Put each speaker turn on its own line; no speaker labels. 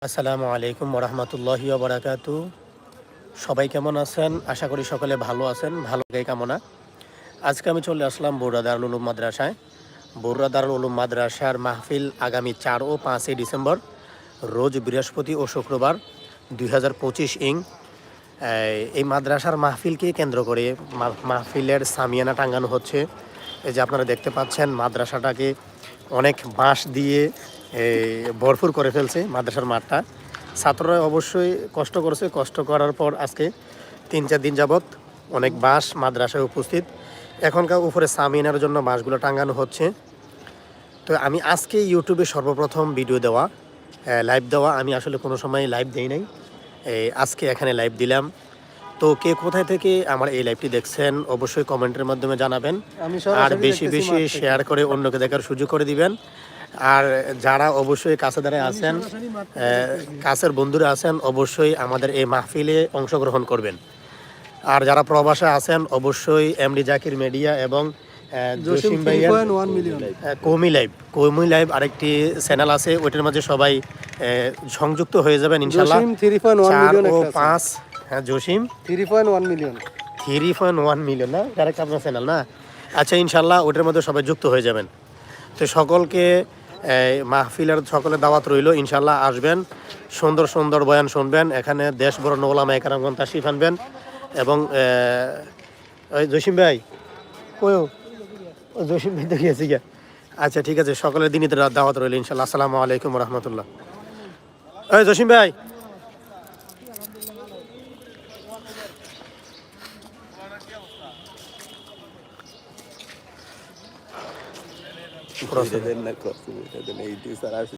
আসসালামু আলাইকুম রহমতুল্লাহি বারাকাতু সবাই কেমন আছেন? আশা করি সকলে ভালো আছেন, ভালো গাই কামনা। আজকে আমি চলে আসলাম বৌরা দারুল উলুম মাদ্রাসায়। বৌরা দারুল উলুম মাদ্রাসার মাহফিল আগামী চার ও পাঁচই ডিসেম্বর, রোজ বৃহস্পতি ও শুক্রবার দুই হাজার পঁচিশ ইং। এই- মাদ্রাসার মাহফিলকে কেন্দ্র করে মাহফিলের সামিয়ানা টাঙ্গানো হচ্ছে। এই যে আপনারা দেখতে পাচ্ছেন, মাদ্রাসাটাকে অনেক বাঁশ দিয়ে ভরপুর করে ফেলছে মাদ্রাসার মাঠটা। ছাত্ররা অবশ্যই কষ্ট করেছে। কষ্ট করার পর আজকে তিন চার দিন যাবৎ অনেক বাঁশ মাদ্রাসায় উপস্থিত। এখনকার উপরে সামিয়ানার জন্য বাঁশগুলো টাঙ্গানো হচ্ছে। তো আমি আজকে ইউটিউবে সর্বপ্রথম ভিডিও দেওয়া লাইভ দেওয়া। আমি আসলে কোনো সময় লাইভ দেই নাই। এই আজকে এখানে লাইভ দিলাম। তো কে কোথায় থেকে আমার এই লাইভটি দেখছেন অবশ্যই কমেন্টের মাধ্যমে জানাবেন। আর বেশি বেশি শেয়ার করে অন্যকে দেখার সুযোগ করে দিবেন। আর যারা অবশ্যই কাছে দাঁড়ায় আছেন কাছের বন্ধুরা আছেন অবশ্যই আমাদের এই মাহফিলে অংশগ্রহণ করবেন। আর যারা প্রবাসে আছেন অবশ্যই এমডি জাকির মিডিয়া এবং
জসিম
ভাইয়ের কৌমি লাইভ। কৌমি লাইভ আরেকটি চ্যানেল আছে ওইটার মাঝে সবাই সংযুক্ত হয়ে যাবেন ইনশাল্লাহ চার ও পাঁচ হ্যাঁ Jasim.
3.1 million
three point one million না? ডাইরেক্ট আপনার চ্যানেল না? আচ্ছা ইনশাল্লাহ ওটার মধ্যে সবাই যুক্ত হয়ে যাবেন। তো সকলকে মাহফিলের সকলের দাওয়াত রইল ইনশাল্লাহ আসবেন। সুন্দর সুন্দর বয়ান শুনবেন। এখানে দেশ বড় নোলামা একরামগণ তাশিফ আনবেন। এবং ওই জসিম ভাই, কই ও? ও জসিম ভাই দেখে গেছি গিয়া। আচ্ছা ঠিক আছে, সকলের দিনই দাওয়াত রইল ইনশাল্লাহ আসসালামু আলাইকুম রহমতুল্লাহ ওই জসিম ভাই।
দেন না কষ্ট দেন এইটি স্যার